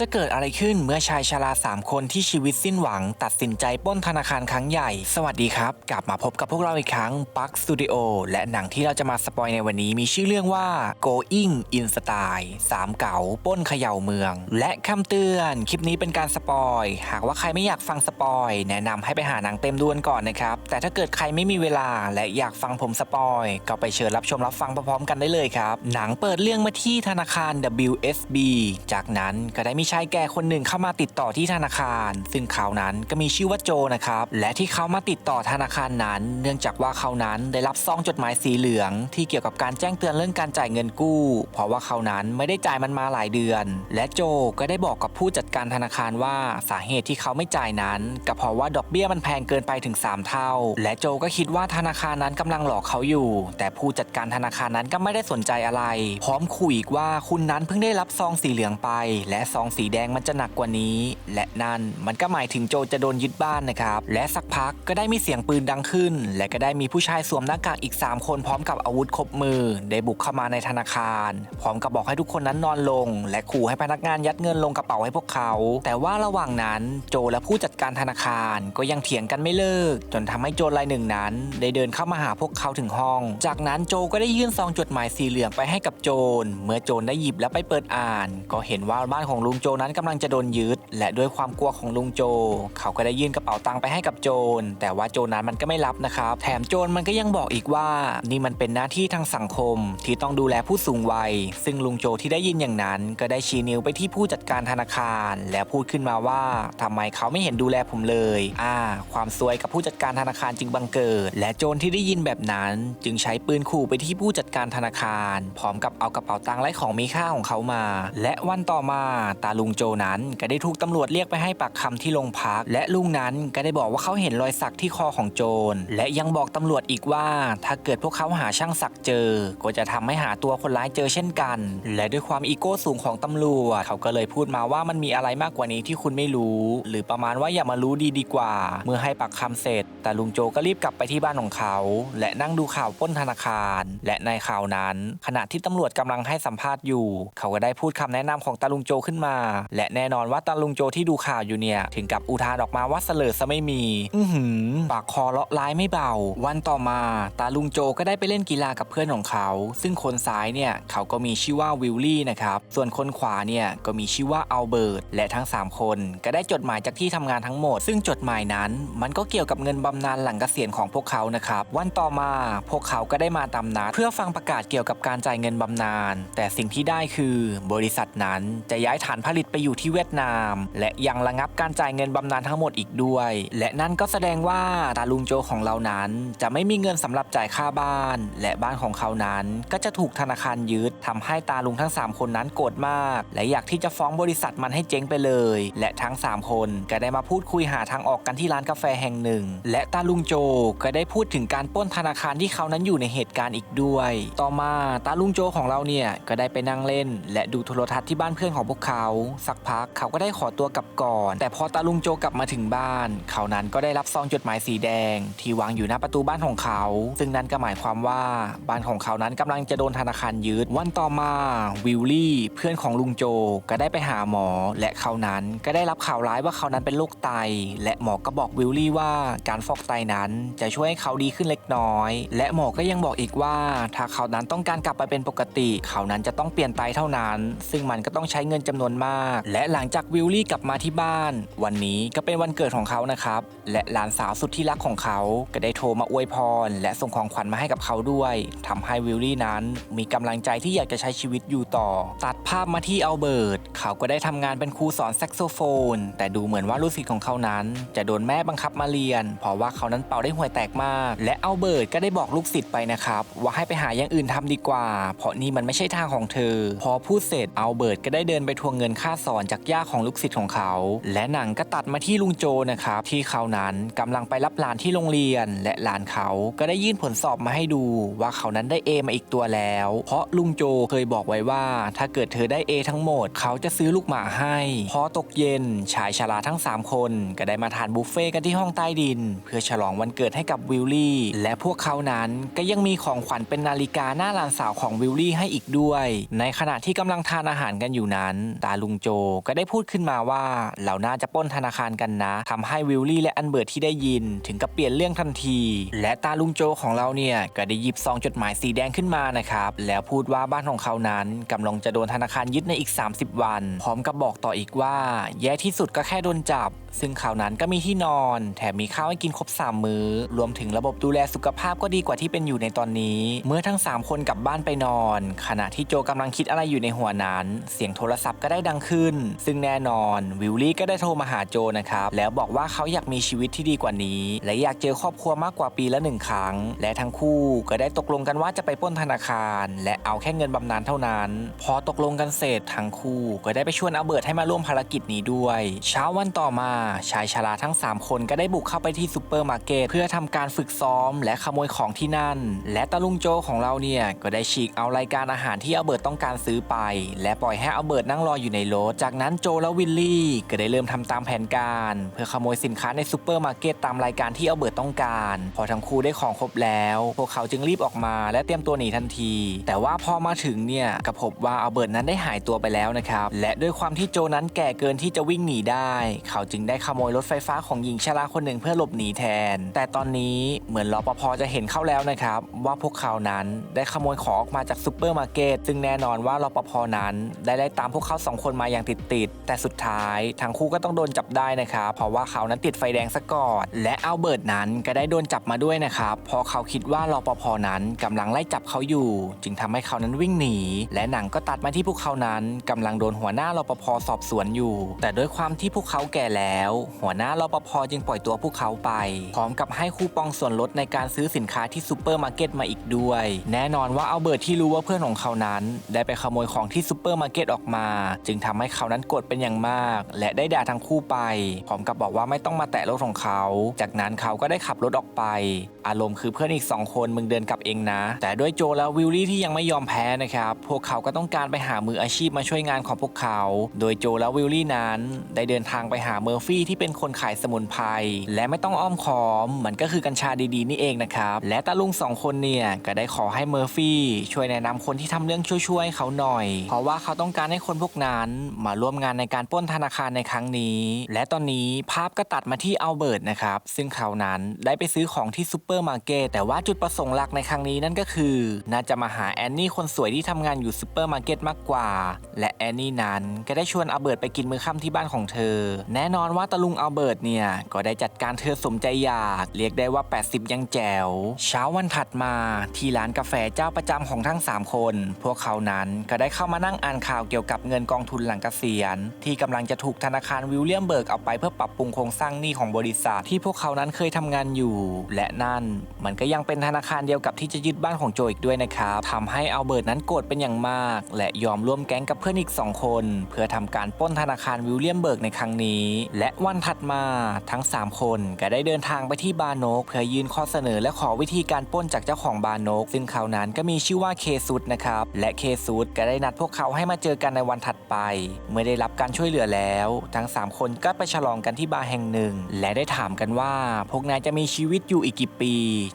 จะเกิดอะไรขึ้นเมื่อชายชราสามคนที่ชีวิตสิ้นหวัง ตัดสินใจปล้นธนาคารครั้งใหญ่ สวัสดีครับ กลับมาพบกับพวกเราอีกครั้งปักสตูดิโอและหนังที่เราจะมาสปอยในวันนี้มีชื่อเรื่องว่า Going in Style สามเก๋าปล้นเขย่าเมือง และคำเตือนคลิปนี้เป็นการสปอย หากว่าใครไม่อยากฟังสปอย แนะนำให้ไปหาหนังเต็มดวนก่อนนะครับ แต่ถ้าเกิดใครไม่มีเวลาและอยากฟังผมสปอยก็ไปเชิญรับชมรับฟังพร้อมๆกันได้เลยครับหนังเปิดเรื่องมาที่ธนาคาร WSB จากนั้นก็ได้มีีชายแก่คนหนึ่งเข้ามาติดต่อที่ธนาคาร ซึ่งเขานั้นก็มีชื่อว่าโจนะครับ และที่เขามาติดต่อธนาคารนั้น เนื่องจากว่าเขานั้นได้รับซองจดหมายสีเหลือง ที่เกี่ยวกับการแจ้งเตือนเรื่องการจ่ายเงินกู้ เพราะว่าเขานั้นไม่ได้จ่ายมันมาหลายเดือน และโจก็ได้บอกกับผู้จัดการธนาคารว่าสาเหตุที่เขาไม่จ่ายนั้นก็เพราะว่าดอกเบี้ยมันแพงเกินไปถึง 3 เท่า และโจก็คิดว่าธนาคารนั้นกำลังหลอกเขาอยู่ แต่ผู้จัดการธนาคารนั้นก็ไม่ได้สนใจอะไร พร้อมขู่อีกว่าคุณนั้นเพิ่งได้รับซองสีเหลืองไป และซองสีแดงมันจะหนักกว่านี้ และนั่นมันก็หมายถึงโจจะโดนยึดบ้านนะครับ และสักพักก็ได้มีเสียงปืนดังขึ้น และก็ได้มีผู้ชายสวมหน้ากากอีก 3 คนพร้อมกับอาวุธครบมือ ได้บุกเข้ามาในธนาคาร พร้อมกับบอกให้ทุกคนนั้นนอนลง และขู่ให้พนักงานยัดเงินลงกระเป๋าให้พวกเขา แต่ว่าระหว่างนั้นโจและผู้จัดการธนาคารก็ยังเถียงกันไม่เลิก จนทำให้โจรรายหนึ่งนั้น ได้เดินเข้ามาหาพวกเขาถึงห้อง จากนั้นโจก็ได้ยื่นซองจดหมายสีเหลืองไปให้กับโจร เมื่อโจรได้หยิบและไปเปิดอ่าน ก็เห็นว่าบ้านของลุงโจนั้นกำลังจะโดนยึด และด้วยความกลัวของลุงโจ เขาก็ได้ยื่นกระเป๋าตังค์ไปให้กับโจร แต่ว่าโจรนั้นมันก็ไม่รับนะครับ แถมโจรมันก็ยังบอกอีกว่า นี่มันเป็นหน้าที่ทางสังคมที่ต้องดูแลผู้สูงวัย ซึ่งลุงโจที่ได้ยินอย่างนั้น ก็ได้ชี้นิ้วไปที่ผู้จัดการธนาคาร และพูดขึ้นมาว่าทำไมเขาไม่เห็นดูแลผมเลย อ่า ความซวยกับผู้จัดการธนาคารจึงบังเกิด และโจรที่ได้ยินแบบนั้น จึงใช้ปืนขู่ไปที่ผู้จัดการธนาคาร พร้อมกับเอากระเป๋าตังค์และของมีค่าของเขามา และวันต่อมาตาลุงโจนั้น ก็ได้ถูกตำรวจเรียกไปให้ปากคำที่โรงพัก และลุงนั้นก็ได้บอกว่าเขาเห็นรอยสักที่คอของโจร และยังบอกตำรวจอีกว่า ถ้าเกิดพวกเขาหาช่างสักเจอ ก็จะทำให้หาตัวคนร้ายเจอเช่นกัน และด้วยความอีโก้สูงของตำรวจ เขาก็เลยพูดมาว่ามันมีอะไรมากกว่านี้ที่คุณไม่รู้ หรือประมาณว่าอย่ามารู้ดีดีกว่า เมื่อให้ปากคำเสร็จ แต่ลุงโจก็รีบกลับไปที่บ้านของเขา และนั่งดูข่าวป้นธนาคาร และในข่าวนั้น ขณะที่ตำรวจกำลังให้สัมภาษณ์อยู่ เขาก็ได้พูดคำแนะนำของตาลุงโจขึ้นมาและแน่นอนว่าตาลุงโจที่ดูข่าวอยู่เนี่ย ถึงกับอุทานออกมาว่าเสลอซะไม่มี อือหือปากคอเลาะร้ายไม่เบา วันต่อมา ตาลุงโจก็ได้ไปเล่นกีฬากับเพื่อนของเขา ซึ่งคนซ้ายเนี่ยเขาก็มีชื่อว่าวิลลี่นะครับ ส่วนคนขวาเนี่ยก็มีชื่อว่าอัลเบิร์ตและทั้ง 3 คน ก็ได้จดหมายจากที่ทำงานทั้งหมด ซึ่งจดหมายนั้น มันก็เกี่ยวกับเงินบำนาญหลังเกษียณของพวกเขานะครับวันต่อมาพวกเขาก็ได้มาตามนัดเพื่อฟังประกาศเกี่ยวกับการจ่ายเงินบำนาญแต่สิ่งที่ได้คือบริษัทนั้นจะย้ายฐานผลิตไปอยู่ที่เวียดนาม และยังระงับการจ่ายเงินบำนาญทั้งหมดอีกด้วย และนั่นก็แสดงว่าตาลุงโจของเรานั้น จะไม่มีเงินสำหรับจ่ายค่าบ้าน และบ้านของเขานั้นก็จะถูกธนาคารยึดทำให้ตาลุงทั้ง 3 คนนั้นโกรธมาก และอยากที่จะฟ้องบริษัทมันให้เจ๊งไปเลย และทั้ง 3 คนก็ได้มาพูดคุยหาทางออกกันที่ร้านกาแฟแห่งหนึ่ง และตาลุงโจก็ได้พูดถึงการป้นธนาคารที่เขานั้นอยู่ในเหตุการณ์อีกด้วย ต่อมาตาลุงโจของเราเนี่ยก็ได้ไปนั่งเล่น และดูโทรทัศน์ที่บ้านเพื่อนของพวกเขาสักพักเขาก็ได้ขอตัวกลับก่อน แต่พอตาลุงโจกลับมาถึงบ้าน เขานั้นก็ได้รับซองจดหมายสีแดง ที่วางอยู่หน้าประตูบ้านของเขา ซึ่งนั่นก็หมายความว่าบ้านของเขานั้นกำลังจะโดนธนาคารยึดวันต่อมาวิลลี่ เพื่อนของลุงโจก็ได้ไปหาหมอ และเขานั้นก็ได้รับข่าวร้ายว่าเขานั้นเป็นโรคไต และหมอก็บอกวิลลี่ว่าการฟอกไตนั้นจะช่วยให้เขาดีขึ้นเล็กน้อย และหมอก็ยังบอกอีกว่า ถ้าเขานั้นต้องการกลับไปเป็นปกติ เขานั้นจะต้องเปลี่ยนไตเท่านั้น ซึ่งมันก็ต้องใช้เงินจำนวนมากและหลังจากวิลลี่กลับมาที่บ้าน วันนี้ก็เป็นวันเกิดของเขานะครับ และหลานสาวสุดที่รักของเขาก็ได้โทรมาอวยพร และส่งของขวัญมาให้กับเขาด้วยทำให้วิลลี่นั้นมีกำลังใจที่อยากจะใช้ชีวิตอยู่ต่อ ตัดภาพมาที่อัลเบิร์ตเขาก็ได้ทำงานเป็นครูสอนแซกโซโฟน แต่ดูเหมือนว่าลูกศิษย์ของเขานั้น จะโดนแม่บังคับมาเรียน เพราะว่าเขานั้นเป่าได้ห่วยแตกมาก และอัลเบิร์ตก็ได้บอกลูกศิษย์ไปนะครับว่าให้ไปหาอย่างอื่นทำดีกว่า เพราะนี่มันไม่ใช่ทางของเธอ พอพูดเสร็จอัลเบิร์ตก็ได้เดินไปทวงเงินค่าสอนจากย่าของลูกศิษย์ของเขา และหนังก็ตัดมาที่ลุงโจนะครับที่เขานั้นกำลังไปรับหลานที่โรงเรียน และหลานเขาก็ได้ยื่นผลสอบมาให้ดู ว่าเขานั้นได้ A มาอีกตัวแล้ว เพราะลุงโจเคยบอกไว้ว่า ถ้าเกิดเธอได้ A ทั้งหมด เขาจะซื้อลูกหมาให้ พอตกเย็นชายชราทั้ง 3 คน ก็ได้มาทานบุฟเฟ่ต์กันที่ห้องใต้ดิน เพื่อฉลองวันเกิดให้กับวิลลี่ และพวกเขานั้นก็ยังมีของขวัญเป็นนาฬิกาหน้าหลานสาวของวิลลี่ให้อีกด้วย ในขณะที่กำลังทานอาหารกันอยู่นั้นตาลุงโจ ก็ได้พูดขึ้นมาว่าเหล่าน่าจะป้นธนาคารกันนะทำให้วิลลี่และอันเบิร์ตที่ได้ยิน ถึงกับเปลี่ยนเรื่องทันที และตาลุงโจของเราเนี่ยก็ได้หยิบซองจดหมายสีแดงขึ้นมานะครับแล้วพูดว่าบ้านของเขานั้นกำลังจะโดนธนาคารยึดในอีก 30 วัน พร้อมกับบอกต่ออีกว่า แย่ที่สุดก็แค่โดนจับ ซึ่งข่าวนั้นก็มีที่นอน แถมมีข้าวให้กินครบสามมื้อ รวมถึงระบบดูแลสุขภาพก็ดีกว่าที่เป็นอยู่ในตอนนี้ เมื่อทั้ง 3 คนกลับบ้านไปนอน ขณะที่โจกำลังคิดอะไรอยู่ในหัวนั้น เสียงโทรศัพท์ก็ได้ดังขึ้น ซึ่งแน่นอน วิลลี่ก็ได้โทรมาหาโจนะครับ แล้วบอกว่าเขาอยากมีชีวิตที่ดีกว่านี้ และอยากเจอครอบครัวมากกว่าปีละหนึ่งครั้ง และทั้งคู่ก็ได้ตกลงกันว่าจะไปป้นธนาคาร และเอาแค่เงินบำนาญเท่านั้น พอตกลงกันเสร็จทั้งคู่ก็ได้ไปชวนอเบิร์ตให้มาร่วมภารกิจนี้ด้วย เช้าวันต่อมาชายชราทั้ง 3 คนก็ได้บุกเข้าไปที่ซูเปอร์มาร์เก็ตเพื่อทำการฝึกซ้อม และขโมยของที่นั่น และตาลุงโจของเราเนี่ยก็ได้ฉีกเอารายการอาหารที่อเบิร์ตต้องการซื้อไป และปล่อยให้อเบิร์ตนั่งรออยู่ในรถ จากนั้นโจและวิลลี่ก็ได้เริ่มทำตามแผนการ เพื่อขโมยสินค้าในซูเปอร์มาร์เก็ตตามรายการที่อเบิร์ตต้องการ พอทั้งคู่ได้ของครบแล้ว พวกเขาจึงรีบออกมาและเตรียมตัวหนีทันที แต่ว่าพอมาถึงเนี่ยก็พบว่าอเบิร์ตนั้นได้หายตัวไปแล้วนะครับและด้วยความที่โจนั้นแก่เกินที่จะวิ่งหนีได้ เขาจึงได้ได้ขโมยรถไฟฟ้าของหญิงชราคนหนึ่งเพื่อหลบหนีแทน แต่ตอนนี้เหมือนรปภจะเห็นเข้าแล้วนะครับ ว่าพวกเขานั้นได้ขโมยของออกมาจากซูเปอร์มาร์เก็ตซึ่งแน่นอนว่ารปภนั้นได้ไล่ตามพวกเขาสองคนมาอย่างติดๆแต่สุดท้ายทั้งคู่ก็ต้องโดนจับได้นะครับเพราะว่าเขานั้นติดไฟแดงซะก่อนและอัลเบิร์ตนั้นก็ได้โดนจับมาด้วยนะครับเพราะเขาคิดว่ารปภนั้นกำลังไล่จับเขาอยู่ จึงทำให้เขานั้นวิ่งหนี และหนังก็ตัดมาที่พวกเขานั้นกำลังโดนหัวหน้ารปภสอบสวนอยู่ แต่ด้วยความที่พวกเขาแก่แล้วหัวหน้ารปภจึงปล่อยตัวพวกเขาไป พร้อมกับให้คูปองส่วนลดในการซื้อสินค้าที่ซูเปอร์มาร์เก็ตมาอีกด้วย แน่นอนว่าอัลเบิร์ตที่รู้ว่าเพื่อนของเขานั้น ได้ไปขโมยของที่ซูเปอร์มาร์เก็ตออกมา จึงทำให้เขานั้นโกรธเป็นอย่างมาก และได้ด่าทั้งคู่ไป พร้อมกับบอกว่าไม่ต้องมาแตะรถของเขา จากนั้นเขาก็ได้ขับรถออกไป อารมณ์คือเพื่อนอีกสองคนมึงเดินกลับเองนะ แต่ด้วยโจและวิลลี่ที่ยังไม่ยอมแพ้นะครับ พวกเขาก็ต้องการไปหามืออาชีพมาช่วยงานของพวกเขา โดยโจและวิลลี่นั้น ได้เดินทางไปหาเมอร์ฟี่ที่เป็นคนขายสมุนไพรและไม่ต้องอ้อมค้อม มันก็คือกัญชาดีๆนี่เองนะครับ และตาลุงสองคนเนี่ยก็ได้ขอให้เมอร์ฟี่ช่วยแนะนำคนที่ทำเรื่องช่วยๆเขาหน่อย เพราะว่าเขาต้องการให้คนพวกนั้นมาร่วมงานในการป้นธนาคารในครั้งนี้ และตอนนี้ภาพก็ตัดมาที่อัลเบิร์ตนะครับ ซึ่งเขานั้นได้ไปซื้อของที่ซูเปอร์มาร์เก็ตแต่ว่าจุดประสงค์หลักในครั้งนี้นั่นก็คือ น่าจะมาหาแอนนี่คนสวยที่ทำงานอยู่ซูเปอร์มาร์เก็ตมากกว่า และแอนนี่นั้นก็ได้ชวนอัลเบิร์ตไปกินมื้อค่ำที่บ้านของเธอ แน่นอนว่าตาลุงอัลเบิร์ตเนี่ย ก็ได้จัดการเธอสมใจอยาก เรียกได้ว่า 80 ยังแจ๋ว เช้าวันถัดมาที่ร้านกาแฟเจ้าประจำของทั้ง 3 คน พวกเขานั้นก็ได้เข้ามานั่งอ่านข่าวเกี่ยวกับเงินกองทุนหลังเกษียณ ที่กำลังจะถูกธนาคารวิลเลียมเบิร์กเอาไปเพื่อปรับปรุงโครงสร้างหนี้ของบริษัทที่พวกเขานั้นเคยทำงานอยู่ และนั่นมันก็ยังเป็นธนาคารเดียวกับที่จะยึดบ้านของโจอีกด้วยนะครับทำให้อัลเบิร์ตนั้นโกรธเป็นอย่างมาก และยอมร่วมแก๊งกับเพื่อนอีก 2 คน เพื่อทำการปล้นธนาคารวิลเลียมเบิร์กในครั้งนี้และวันถัดมาทั้ง 3 คนก็ได้เดินทางไปที่บาร์โนกเพื่อยื่นข้อเสนอและขอวิธีการปล้นจากเจ้าของบาร์โนกซึ่งเขานั้นก็มีชื่อว่าเคซุดนะครับและเคซุดก็ได้นัดพวกเขาให้มาเจอกันในวันถัดไป เมื่อได้รับการช่วยเหลือแล้ว ทั้ง 3 คนก็ไปฉลองกันที่บาร์แห่งหนึ่ง และได้ถามกันว่า พวกนายจะมีชีวิตอยู่อีกกี่ปี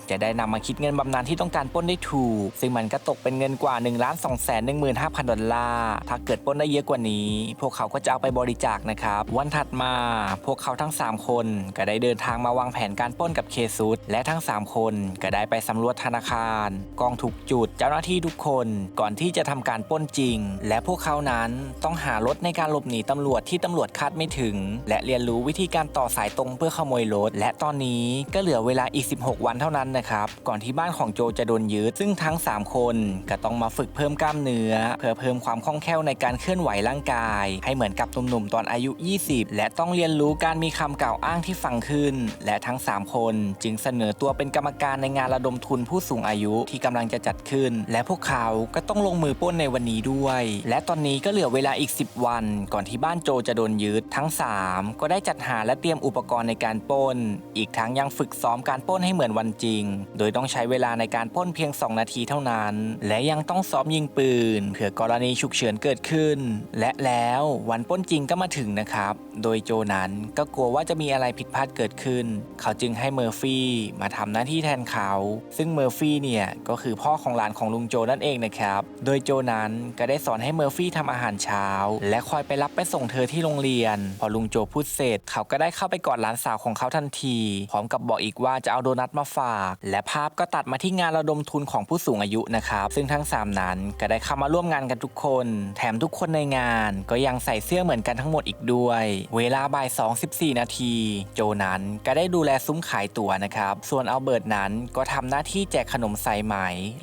จะได้นำมาคิดเงินบำนาญที่ต้องการปล้นได้ถูก ซึ่งมันก็ตกเป็นเงินกว่า1นึ่งล้านสองแสนหนึ่งหมื่นห้าพันดอลลาร์ถ้าเกิดปล้นได้เยอะกว่านี้ พวกเขาก็จะเอาไปบริจาคนะครับวันถัดมาพวกเขาทั้ง 3 คนก็ได้เดินทางมาวางแผนการปล้นกับเคซุดและทั้ง 3 คนก็ได้ไปสำรวจธนาคาร กองถูกจุดเจ้าหน้าที่ทุกคนก่อนที่จะทำการปล้นจริง และพวกเขานั้นต้องหารถในการหลบหนีตำรวจที่ตำรวจคาดไม่ถึง และเรียนรู้วิธีการต่อสายตรงเพื่อขโมยรถและตอนนี้ก็เหลือเวลาอีก 16 วันเท่านั้นนะครับก่อนที่บ้านของโจจะโดนยึดซึ่งทั้ง 3 คนก็ต้องมาฝึกเพิ่มกล้ามเนื้อ เพื่อเพิ่มความคล่องแคล่วในการเคลื่อนไหวร่างกาย ให้เหมือนกับหนุ่มๆตอนอายุ 20 และต้องเรียนรู้การมีคำกล่าวอ้างที่ฟังขึ้น และทั้ง 3 คนจึงเสนอตัวเป็นกรรมการในงานระดมทุนผู้สูงอายุที่กำลังจะจัดขึ้น และพวกเขาก็ต้องลงมือป้นในวันนี้ด้วย และตอนนี้ก็เหลือเวลาอีก 10 วัน ก่อนที่บ้านโจจะโดนยึดทั้ง 3 ก็ได้จัดหาและเตรียมอุปกรณ์ในการป้น อีกทั้งยังฝึกซ้อมการป้นให้เหมือนวันจริง โดยต้องใช้เวลาในการป้นเพียง 2 นาทีเท่านั้น และยังต้องซ้อมยิงปืน เผื่อกรณีฉุกเฉินเกิดขึ้น และแล้ววันป้นจริงก็มาถึงนะครับ โดยโจนั้นนั้น ก็กลัวว่าจะมีอะไรผิดพลาดเกิดขึ้น เขาจึงให้เมอร์ฟี่มาทำหน้าที่แทนเขา ซึ่งเมอร์ฟี่เนี่ยก็คือพ่อของหลานของลุงโจนั่นเองนะครับ โดยโจนั้นก็ได้สอนให้เมอร์ฟี่ทำอาหารเช้า และคอยไปรับไปส่งเธอที่โรงเรียน พอลุงโจพูดเสร็จ เขาก็ได้เข้าไปกอดหลานสาวของเขาทันที พร้อมกับบอกอีกว่าจะเอาโดนัทมาฝาก และภาพก็ตัดมาที่งานระดมทุนของผู้สูงอายุนะครับซึ่งทั้งสามนั้นก็ได้เข้ามาร่วมงานกันทุกคน แถมทุกคนในงานก็ยังใส่เสื้อเหมือนกันทั้งหมดอีกด้วย เวลาบ่าย2 14 นาที โจนั้นก็ได้ดูแลซุ้มขายตั๋วนะครับ ส่วนอัลเบิร์ตนั้นก็ทำหน้าที่แจกขนมสายไหม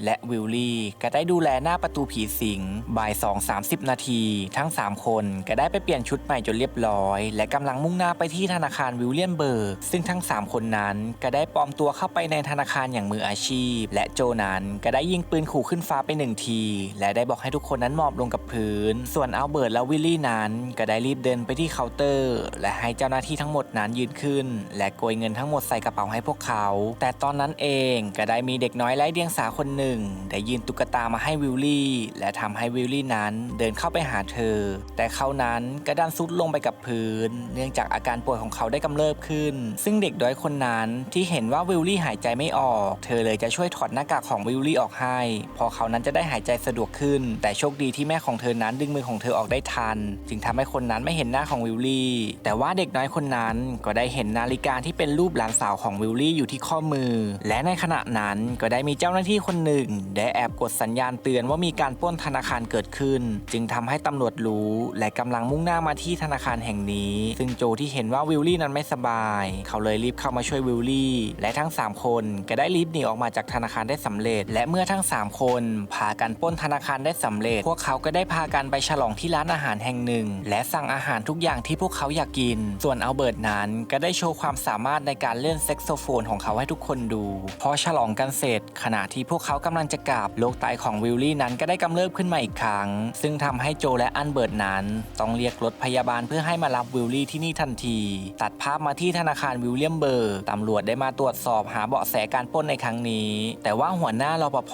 และวิลลี่ก็ได้ดูแลหน้าประตูผีสิงบ่าย2 30 นาที ทั้ง 3 คนก็ได้ไปเปลี่ยนชุดใหม่จนเรียบร้อย และกำลังมุ่งหน้าไปที่ธนาคารวิลเลียมเบิร์กซึ่งทั้ง 3 คนนั้นก็ได้ปลอมตัวเข้าไปในธนาคารอย่างมืออาชีพ และโจนั้นก็ได้ยิงปืนขู่ขึ้นฟ้าไปหนึ่งที และได้บอกให้ทุกคนนั้นหมอบลงกับพื้น ส่วนอัลเบิร์ตและวิลลี่นั้นก็ได้รีบเดินไปที่เคาน์เตอร์ และให้เจ้าหน้าที่ทั้งหมดนั้นยืนขึ้น และโกยเงินทั้งหมดใส่กระเป๋าให้พวกเขา แต่ตอนนั้นเองก็ได้มีเด็กน้อยไร้เดียงสาคนหนึ่ง ได้ยืนตุ๊กตามาให้วิลลี่ และทำให้วิลลี่นั้นเดินเข้าไปหาเธอ แต่เขานั้นก็ดันซุดลงไปกับพื้น เนื่องจากอาการป่วยของเขาได้กำเริบขึ้น ซึ่งเด็กด้อยคนนั้นที่เห็นว่าวิลลี่หายใจไม่ออก เธอเลยจะช่วยถอดหน้ากากของวิลลี่ออกให้ พอเขานั้นจะได้หายใจสะดวกขึ้น แต่โชคดีที่แม่ของเธอนั้นดึงมือของเธอออกได้ทัน จึงทำให้คนนั้นไม่เห็นหน้าของวิลลี่ แต่ว่า่าเด็กน้อยคนนั้นก็ได้เห็นนาฬิกาที่เป็นรูปหลานสาวของวิลลี่อยู่ที่ข้อมือ และในขณะนั้นก็ได้มีเจ้าหน้าที่คนหนึ่ง ได้แอบกดสัญญาณเตือนว่ามีการปล้นธนาคารเกิดขึ้น จึงทำให้ตำรวจรู้ และกำลังมุ่งหน้ามาที่ธนาคารแห่งนี้ ซึ่งโจที่เห็นว่าวิลลี่นั้นไม่สบาย เขาเลยรีบเข้ามาช่วยวิลลี่ และทั้ง 3 คนก็ได้รีบหนีออกมาจากธนาคารได้สำเร็จ และเมื่อทั้ง 3 คนพากันปล้นธนาคารได้สำเร็จ พวกเขาก็ได้พากันไปฉลองที่ร้านอาหารแห่งหนึ่ง และสั่งอาหารทุกอย่างที่พวกเขาอยากกินส่วนอัลเบิร์ตนั้นก็ได้โชว์ความสามารถในการเล่นแซกโซโฟนของเขาให้ทุกคนดู พอฉลองกันเสร็จ ขณะที่พวกเขากำลังจะกลับโรคไตของวิลลี่นั้นก็ได้กำเริบขึ้นมาอีกครั้ง ซึ่งทำให้โจและอันเบิร์ตนั้น ต้องเรียกรถพยาบาลเพื่อให้มารับวิลลี่ที่นี่ทันที ตัดภาพมาที่ธนาคารวิลเลียมเบิร์ตำรวจได้มาตรวจสอบหาเบาะแสการปล้นในครั้งนี้ แต่ว่าหัวหน้ารปภ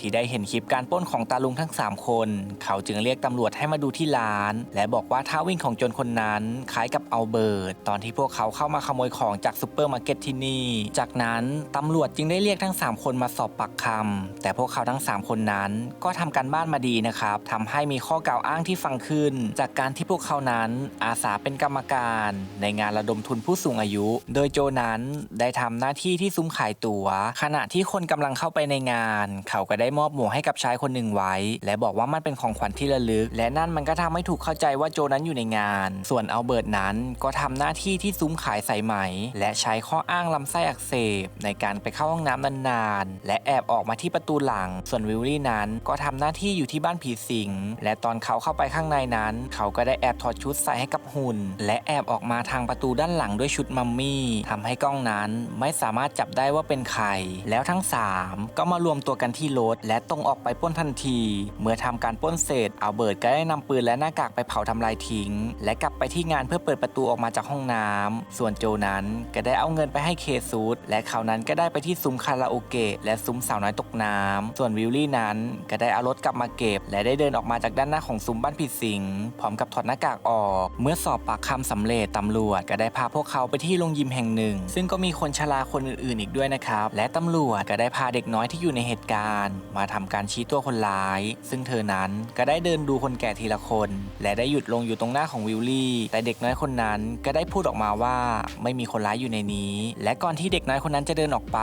ที่ได้เห็นคลิปการปล้นของตาลุงทั้ง 3 คน เขาจึงเรียกตำรวจให้มาดูที่ร้าน และบอกว่าท่าวิ่งของโจรคนนั้นคล้ายกับเอัลเบิร์ตตอนที่พวกเขาเข้ามาขโมยของจากซูเปอร์มาร์เก็ตที่นี่ จากนั้นตำรวจจึงได้เรียกทั้ง 3 คนมาสอบปากคำแต่พวกเขาทั้ง 3 คนนั้นก็ทำการบ้านมาดีนะครับทำให้มีข้อกล่าวอ้างที่ฟังขึ้น จากการที่พวกเขานั้นอาสาเป็นกรรมการ ในงานระดมทุนผู้สูงอายุ โดยโจนั้นได้ทำหน้าที่ที่ซุ้มขายตั๋ว ขณะที่คนกำลังเข้าไปในงาน เขาก็ได้มอบหมวกให้กับชายคนหนึ่งไว้ และบอกว่ามันเป็นของขวัญที่ระลึก และนั่นมันก็ทำให้ถูกเข้าใจว่าโจนั้นอยู่ในงาน ส่วนอัลเบิร์ตนั้นก็ทำหน้าที่ที่ซุ้มขายสายไหม และใช้ข้ออ้างลำไส้อักเสบ ในการไปเข้าห้องน้ำนานๆ และแอบออกมาที่ประตูหลัง ส่วนวิลลี่นั้นก็ทำหน้าที่อยู่ที่บ้านผีสิง และตอนเขาเข้าไปข้างในนั้น เขาก็ได้แอบถอดชุดใส่ให้กับหุ่น และแอบออกมาทางประตูด้านหลังด้วยชุดมัมมี่ทำให้กล้องนั้นไม่สามารถจับได้ว่าเป็นใคร แล้วทั้ง 3 ก็มารวมตัวกันที่รถและตรงออกไปป้นทันที เมื่อทำการป้นเสร็จอัลเบิร์ตก็ได้นำปืนและหน้ากากไปเผาทำลายทิ้ง และกลับไปที่งานเพื่อเปิดประตูออกมาจากห้องน้ำส่วนโจนั้นก็ได้เอาเงินไปให้เคซูดและเขานั้นก็ได้ไปที่ซุ้มคาราโอเกะและซุ้มสาวน้อยตกน้ำส่วนวิลลี่นั้นก็ได้เอารถกลับมาเก็บ และได้เดินออกมาจากด้านหน้าของซุ้มบ้านผิดสิงพร้อมกับถอดหน้ากากออก เมื่อสอบปากคำสำเร็จตำรวจก็ได้พาพวกเขาไปที่โรงยิมแห่งหนึ่ง ซึ่งก็มีคนชราคนอื่นๆอีกด้วยนะครับ และตำรวจก็ได้พาเด็กน้อยที่อยู่ในเหตุการณ์ มาทำการชี้ตัวคนร้าย ซึ่งเธอนั้นก็ได้เดินดูคนแก่ทีละคน และได้หยุดลงอยู่ตรงหน้าของวิลลี่ แต่เด็กน้อยคนนั้นก็ได้พูดออกมาว่าไม่มีคนร้ายอยู่ในนี้ และก่อนที่เด็กน้อยคนนั้นจะเดินออกไป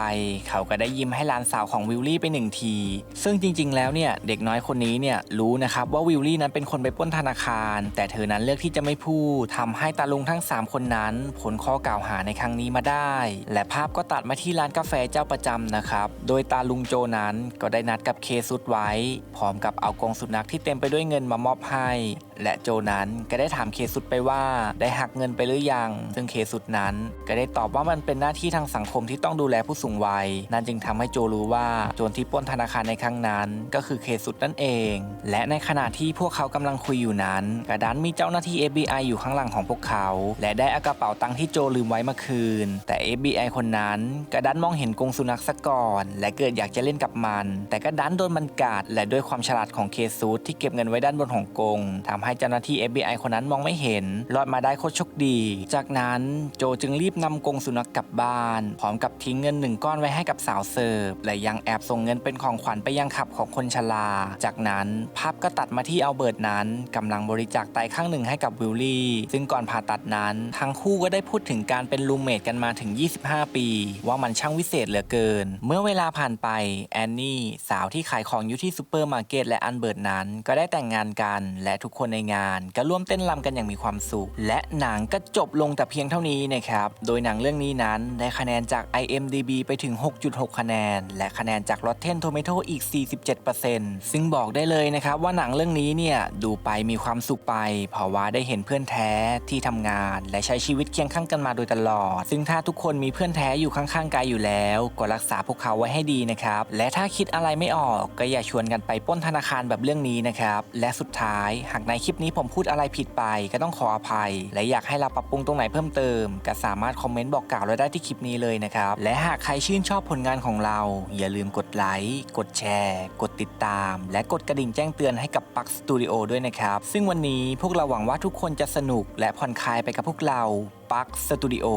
เขาก็ได้ยิ้มให้หลานสาวของวิลลี่ไปหนึ่งที ซึ่งจริง ๆ แล้วเนี่ยเด็กน้อยคนนี้เนี่ยรู้นะครับว่าวิลลี่นั้นเป็นคนไปปล้นธนาคาร แต่เธอนั้นเลือกที่จะไม่พูดทำให้ตาลุงทั้ง 3 คนนั้นผลข้อกล่าวหาในครั้งนี้มาได้ และภาพก็ตัดมาที่ร้านกาแฟเจ้าประจำนะครับ โดยตาลุงโจนั้นก็ได้นัดกับเคซุดไว้ พร้อมกับเอากรงสุนัขที่เต็มไปด้วยเงินมามอบให้ และโจนั้นก็ได้ถามเคซุดไปว่า ได้หักเงินไปหรือยัง ซึ่งเคซุดนั้นก็ได้ตอบว่ามันเป็นหน้าที่ทางสังคมที่ต้องดูแลผู้สูงวัย นั่นจึงทำให้โจรู้ว่าโจรที่ปล้นธนาคารในครั้งนั้น ก็คือเคซุดนั่นเอง และในขณะที่พวกเขากำลังคุยอยู่นั้นกระดันมีเจ้าหน้าที่ FBI อยู่ข้างหลังของพวกเขา และได้อากระเป๋าตังค์ที่โจลืมไว้มาคืน แต่ FBI คนนั้นกระดันมองเห็นกรงสุนัขซะก่อน และเกิดอยากจะเล่นกับมัน แต่ก็ดันโดนมันกัดและด้วยความฉลาดของเคซุดที่เก็บเงินไว้ด้านบนของกรงทำใให้เจ้าหน้าที่ FBI คนนั้นมองไม่เห็น รอดมาได้โคตรโชคดี จากนั้นโจจึงรีบนำกรงสุนัขกลับบ้าน พร้อมกับทิ้งเงินหนึ่งก้อนไว้ให้กับสาวเสิร์ฟ และยังแอบส่งเงินเป็นของขวัญไปยังขับของคนชรา จากนั้นภาพก็ตัดมาที่เอาเบิร์ตนั้นกำลังบริจาคไตข้างหนึ่งให้กับวิลลี่ ซึ่งก่อนผ่าตัดนั้น ทั้งคู่ก็ได้พูดถึงการเป็นรูเมทกันมาถึง 25 ปี ว่ามันช่างวิเศษเหลือเกิน เมื่อเวลาผ่านไปแอนนี่สาวที่ขายของอยู่ที่ซูเปอร์มาร์เก็ตและอันเบิร์ตนั้น ก็ได้แต่งงานกัน และทุกคนในงาน ก็ร่วมเต้นรำกันอย่างมีความสุข และหนังก็จบลงแต่เพียงเท่านี้นะครับ โดยหนังเรื่องนี้นั้นได้คะแนนจาก IMDB ไปถึง 6.6 คะแนน และคะแนนจาก Rotten Tomato อีก 47%ซึ่งบอกได้เลยนะครับว่าหนังเรื่องนี้เนี่ยดูไปมีความสุขไป เพราะว่าได้เห็นเพื่อนแท้ที่ทำงาน และใช้ชีวิตเคียงข้างกันมาโดยตลอด ซึ่งถ้าทุกคนมีเพื่อนแท้อยู่ข้างๆกายอยู่แล้ว ก็รักษาพวกเขาไว้ให้ดีนะครับ และถ้าคิดอะไรไม่ออกก็อย่าชวนกันไปป้นธนาคารแบบเรื่องนี้นะครับ และสุดท้ายหากในคลิปนี้ผมพูดอะไรผิดไปก็ต้องขออภัย และอยากให้เราปรับปรุงตรงไหนเพิ่มเติม ก็สามารถคอมเมนต์บอกกล่าวเราได้ที่คลิปนี้เลยนะครับ และหากใครชื่นชอบผลงานของเรา อย่าลืมกดไลค์กดแชร์ กดติดตาม และกดกระดิ่งแจ้งเตือนให้กับปักสตูดิโอด้วยนะครับ ซึ่งวันนี้พวกเราหวังว่าทุกคนจะสนุกและผ่อนคลายไปกับพวกเราปักสตูดิโอ